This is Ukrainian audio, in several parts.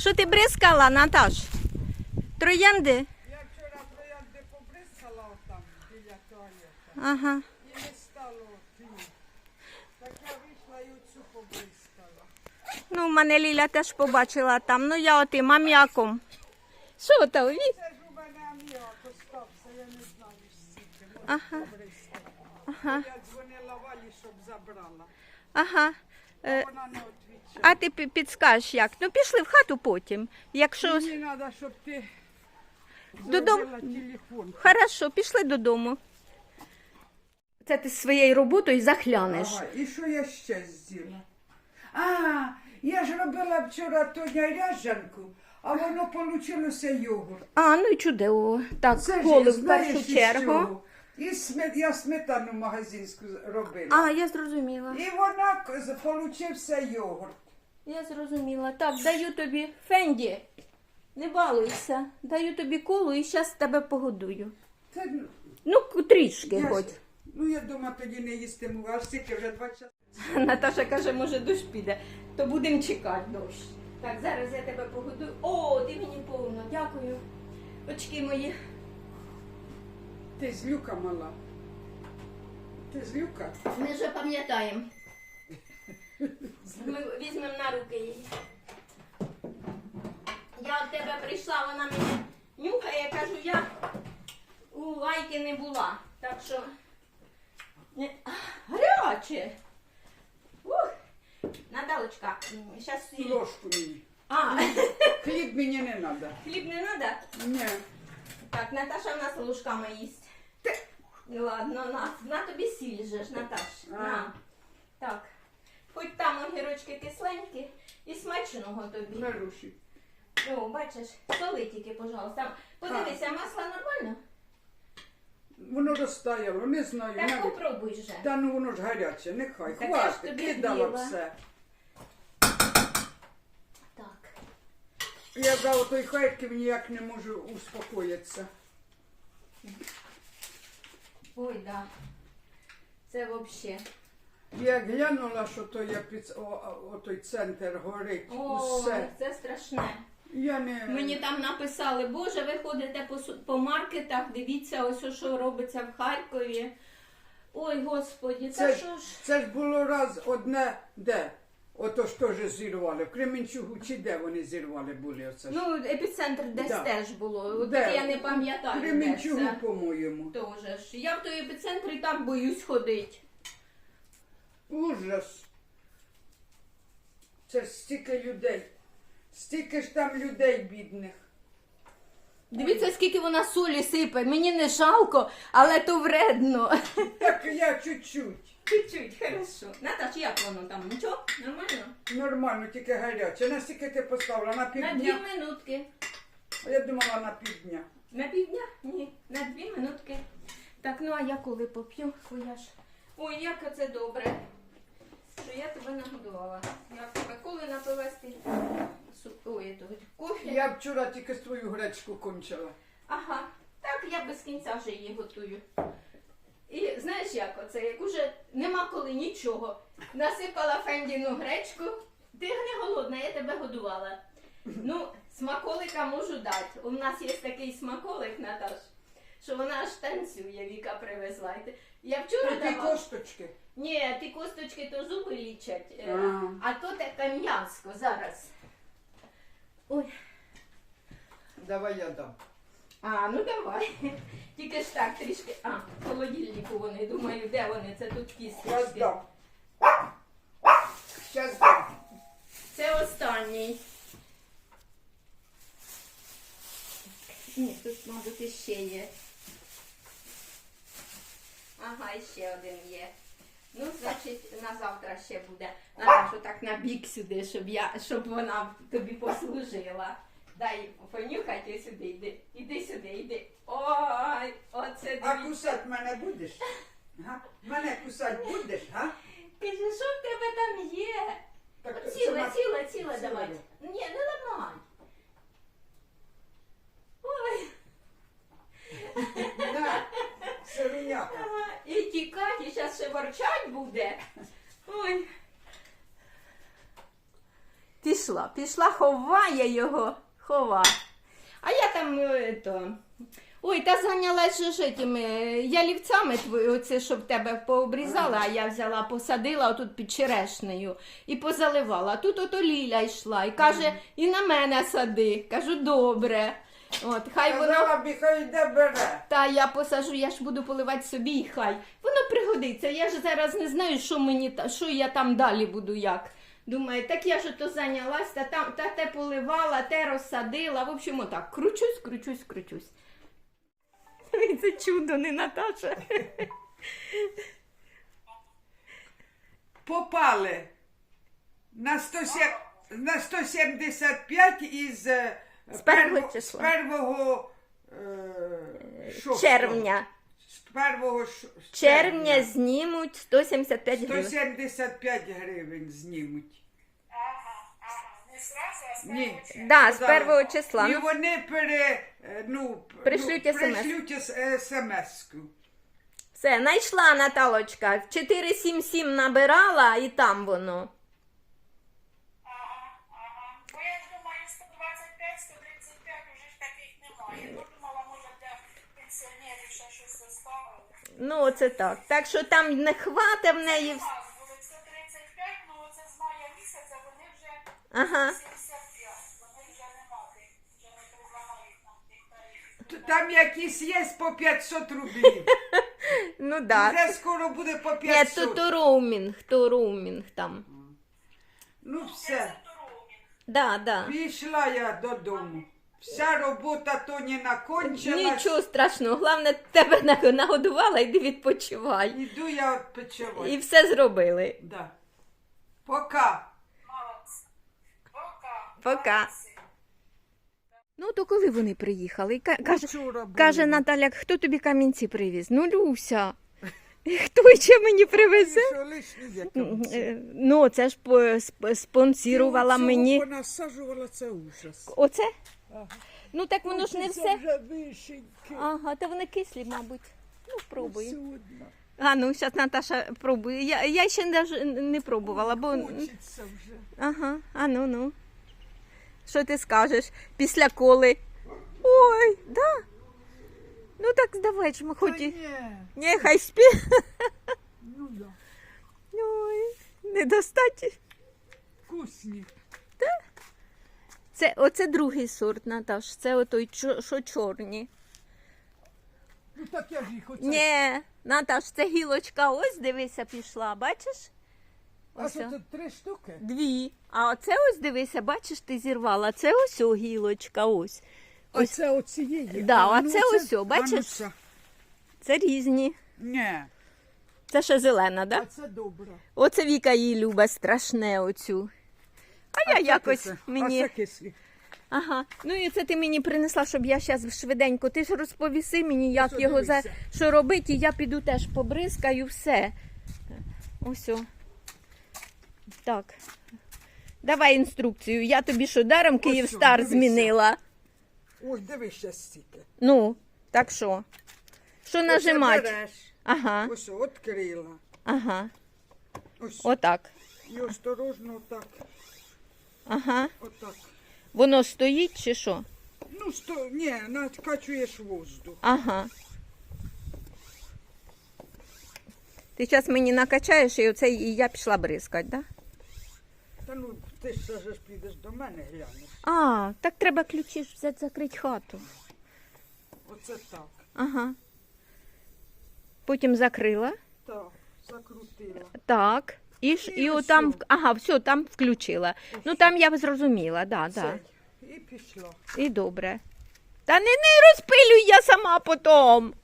Що ти бризкала, Наташ? Троянди? Я вчора троянди побризкала там біля туалета Ага. і не стало тлі. Так я вийшла і оцю побризкала. Ну, мене Ліля теж побачила там. Ну я отим ам'яком. Що то? Це ж у мене аміак остався, я не знаю скільки. Може Ага. побризкала. Ага. Я дзвонила Валі, щоб забрала. Ага. А Е, вона не відвічає. а ти пі- підскажеш як? Ну пішли в хату потім. Якщо. Мені треба, щоб ти Додому. зробила телефон. Хорошо, пішли додому. Це ти своєю роботою захлянеш. Ага, і що я ще зробила? А, я ж робила вчора Тоня ряжанку, а воно вийшло йогурт. А, ну і чудово. Так, Це коло ж в знаєш, першу із чергу. І смет, я сметану магазинську робила. А, я зрозуміла. І вона к- з- получився йогурт. Я зрозуміла. Так, даю тобі Фенді. Не балуйся. Даю тобі колу і зараз тебе погодую. Це, ну, Ну, к- трішки я, хоч. ж- ну я думаю, тоді не їстиму, аж стільки вже два часи. Наташа каже, може дощ піде, то будемо чекати дощ. Так, зараз я тебе погодую. О, ти мені повно, дякую. Очки мої. Ти злюка мала. Ти злюка? Ми вже пам'ятаємо. Ми візьмемо на руки її. Я в тебе прийшла, вона мені нюхає, кажу, я у лайки не була. Так що не- гаряче. Ух. Наталочка, зараз Ложку мені. А, Хліб мені не треба. хліб не треба? Ні. Так, Наташа в нас ложками їсть. Ладно, на, на тобі сіль же ж, Наташ. На. Так. Хоч там огірочки кисленькі і смачного тобі. Хороший. О, бачиш, соли тільки, пожалуйста. Подивися, масло нормально? Воно розтаяло, не знаю. Так навіть. попробуй вже. Та ну воно ж гаряче, нехай. Так я ж Хватить, тобі кидала вділа. все. Так. Я за той Харків ніяк не можу успокоїтися. Ой, да. Це взагалі. Я глянула, що то я під о, о, той центр горить. О, Усе. це страшне. Я не Мені там написали, Боже, ви ходите по, су- по маркетах, дивіться ось що робиться в Харкові. Ой, Господі, це, це, що ж? це ж було раз одне де. Ото ж теж зірвали. В Кременчугу чи де вони зірвали були оце ж? Ну, епіцентр десь Да. теж було. От Де? я не пам'ятаю. В де Кременчугу, це. по-моєму. Тоже ж. Я в той епіцентрі так боюсь ходити. Ужас. Це ж стільки людей. Стільки ж там людей бідних. Дивіться, скільки вона солі сипе. Мені не жалко, але то вредно. Так я чуть-чуть. Чуть-чуть, хорошо. Наташ, як воно там? Нічого? Нормально? Нормально, тільки гаряче. Наскільки ти поставила? На На дві півдня? минутки. Я думала на півдня. На півдня? Ні, на дві минутки. Так, ну а я коли поп'ю, я ж. Ой, як це добре, що я тебе нагодувала. Я в тебе коли напилась ти су- Ой, то, кофе. Я вчора тільки свою гречку кончила. Ага, так я без кінця вже її готую. І знаєш як оце, як уже нема коли нічого. Насипала фендіну гречку. Ти не голодна, я тебе годувала. Ну, смаколика можу дати. У нас є такий смаколик, Наташ, що вона аж танцює, Віка привезла. Я вчора Такі давала. косточки. Ні, ті косточки то зуби лічать, е, А. а то таке м'яско зараз. Ой. Давай я дам. А, ну давай. Тільки ж так трішки. А, в холодильнику вони, думаю, де вони? Це тут кісточки. дам. Щас дам. Це останній. Ні, тут, мабуть, іще є. Ага, іще один є. Ну, значить, на завтра ще буде. Наташу так на бік сюди, щоб я, щоб вона тобі послужила. Дай понюхати сюди, йди. Іди сюди, йди. Ой, оце А дивіться. кусать мене будеш? Га? Мене кусать будеш, га? Каже, що в тебе там є? Так, Ціла, сама- ціла, ціла ціла давай. Ні, не ламай. Ой, На, сироняка. ага, і тікать, і зараз ще ворчать буде. Ой. Пішла. Пішла, ховає його, хова. А я там е, то. Ой, та зайнялась же ж тими ялівцями, твої, оце, що в тебе пообрізала, а я взяла, посадила отут під черешнею і позаливала. Тут ото Ліля йшла і каже, і на мене сади. Кажу, добре. От, хай воно. Казала б, йде бере. Та я посажу, я ж буду поливати собі і хай. Воно пригодиться. Я ж зараз не знаю, що мені та що я там далі буду як. Думаю, так я ж то зайнялась, та там та те поливала, те розсадила. В общем, отак. Кручусь, кручусь, кручусь. Це чудо, не Наташа. Попали на 107 на 175 із е, З першого перво- числа. З першого е, шостого. Червня. З першого Червня знімуть 175 гривень. 175 гривень знімуть. Ні. Да, з Сказали. першого числа. І Ну, вони пере, е, ну, Пришлють ну, SMS. пришлють е, смс-ку. Все, знайшла Наталочка. 477 набирала і там воно. Ага, ага. Бо я ж думаю, 125, 135 уже ж таких немає. Ну, думала, може для пенсіонерів ще щось заставили. Ну, оце так. Так що там не хвата в неї. Нас були 135, ну оце з мая місяця вони вже Ага. 75. Вони вже нема тих, вже не предлагають нам тих тарифів. Там якісь є по 500 рублів. Ну да. Вже скоро буде по Ні, 500. то, то роумінг, то роумінг там. Ну Це все, здоров'я. Да, да. пішла я додому. Вся робота Тоніна кончилась. Нічого страшного, головне тебе на- нагодувала, іди відпочивай. Іду я відпочивати. І все зробили. Да. Пока. Пока. Пока. Ну, то коли вони приїхали? Ка- Каже, Вчора були. каже Наталя, хто тобі камінці привіз? Ну, Люся. Хто ще мені привезе? Що лишні є камінці? Е, Ну, це ж по- сп- спонсірувала Цього мені. понасаджувала, це ужас. Оце? Ага. Ну так воно ж не все. вже вишеньки. Ага, та вони кислі, мабуть. Ну, пробуй. Сьогодні. А ну, зараз Наташа пробує. Я, я ще навіть не пробувала, бо. Хочеться вже. Ага, а ну ну. Що ти скажеш після коли? Ой, да. Ну так давай ж ми хоч. Та і- ні, Ні, хай спі. ну да. Ой, не достать. Вкусні. Це оце другий сорт, Наташ. Це отой, що чорні. Ну так я ж їх оце. Ні, Наташ, це гілочка ось дивися, пішла, бачиш? А Ось. що тут три штуки? Дві. А оце ось дивися, бачиш, ти зірвала. Це ось о гілочка, ось. А Ось. це оцієї. Да, а ну це ось о, а бачиш? ну це. Це різні. Ні, Це ще зелена, а да? це добре. Оце Віка її любить страшне оцю. А я це якось кисле. мені. А це кислі. Ага. Ну і це ти мені принесла, щоб я зараз швиденько. Ти ж розповіси мені, як Ось, його за що робити, і я піду теж побризкаю все. Ось. о. Так. Давай інструкцію. Я тобі що даром Київстар дивися. змінила. Ось дивись ще стільки. Ну, так що? Що нажимати? береш. Ага, Ось відкрила. ага. Ось. Отак. І осторожно отак. Ага. Отак. Воно стоїть чи що? Ну, сто... ні, накачуєш воздух. Ага. Ти зараз мені накачаєш і оце і я пішла бризкати, да? Та ну, ти ж все ж підеш до мене глянеш. А, так треба ключі ж взяти закрити хату. Оце так. Ага. Потім закрила. Так, закрутила. Так. І, ж, І і ось в- ага, все, там включила. Ну там я зрозуміла, да, да. І пішла. І добре. Та не, не розпилюй я сама потом.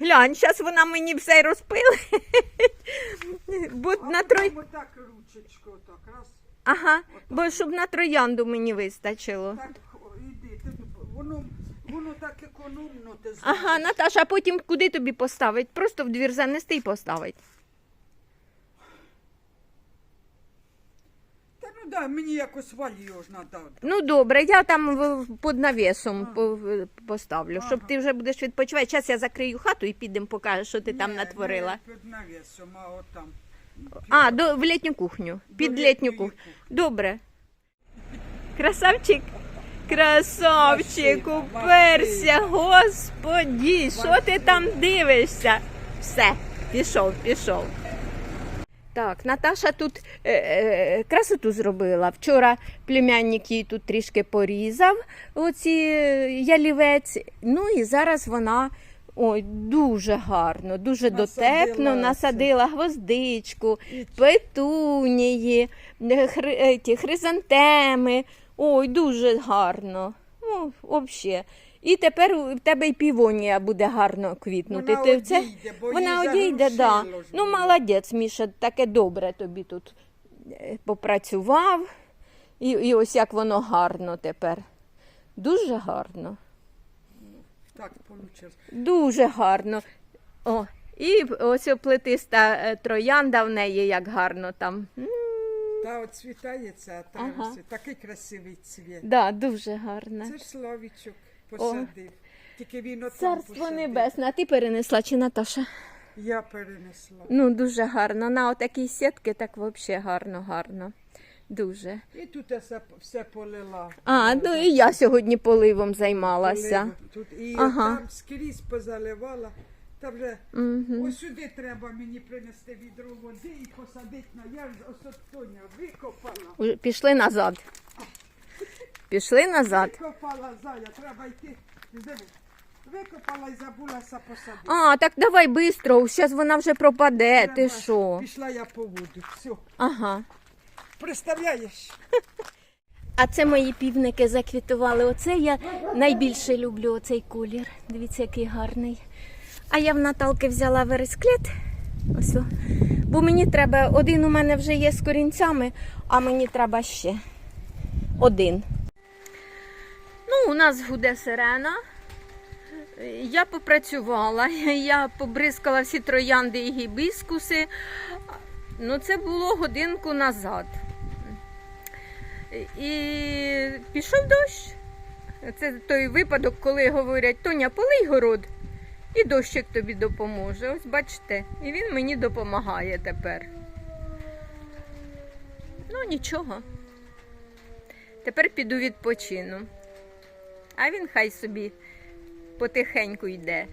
Глянь, зараз вона мені все розпилить. Бо на трой... Отак ручечку, отак, раз. Ага, бо щоб на троянду мені вистачило. Так, іди. Ти, воно, воно так економно ти знаєш. Ага, Наташа, а потім куди тобі поставить? Просто в двір занести і поставить. Ну мені якось вальйожна дати. Ну добре, я там в- під навісом по- поставлю, щоб Ага. ти вже будеш відпочивати. Зараз я закрию хату і підемо покажеш, що ти там Ні, натворила. Не під навісом, а отам. А, до, в літню кухню. До Під літньої літню кухню. кухні. Добре. Красавчик. Красавчик, Машина, уперся, господі, що ти там дивишся? Все, пішов, пішов. Так, Наташа тут е, е, красоту зробила. Вчора племянник її тут трішки порізав, оці е, ялівець. Ну і зараз вона ой, дуже гарно, дуже Насадила дотепно насадила гвоздичку, петунії, е, хри, е, ті, хризантеми. Ой, дуже гарно. Ну, взагалі. І тепер у тебе й півонія буде гарно квітнути. Вона Ти це? одійде, бо Вона їй одійде, да. ж Ну, було. молодець, Міша, таке добре тобі тут е, попрацював. І, і ось як воно гарно тепер. Дуже гарно. Так вийшло. Дуже гарно. О, і ось о плетиста е, троянда в неї, як гарно там. М, Та от цвітається, а та Ага. ось такий красивий цвіт. Да, дуже гарно. Це ж Славічок посадив. Тільки він отам Царство посадив. небесне, а ти перенесла чи Наташа? Я перенесла. Ну, дуже гарно. На отакій сітки так взагалі гарно, гарно. Дуже. І тут я все, все полила. А, ну і я сьогодні поливом займалася. Полила Тут. І Ага. там скрізь позаливала. Та вже Угу. ось сюди треба мені принести відро води і посадити на я ж ось от Тоня викопала. Пішли назад. Пішли назад. Викопала зая, треба йти. Диви. Викопала і забулася посадити. А, так давай швидко, зараз вона вже пропаде. Ти Треба. що? Пішла я по воду. Все. Ага. Представляєш? А це мої півники заквітували. Оце я найбільше люблю оцей колір. Дивіться, який гарний. А я в Наталки взяла вересклет. Ось. о. Бо мені треба, один у мене вже є з корінцями, а мені треба ще один. Ну, у нас гуде сирена. Я попрацювала, я побризкала всі троянди і гібіскуси. Ну, це було годинку назад. І пішов дощ. Це той випадок, коли говорять, Тоня, полий город, і дощик тобі допоможе. Ось бачите, і він мені допомагає тепер. Ну, нічого. Тепер піду відпочину. А він хай собі потихеньку йде.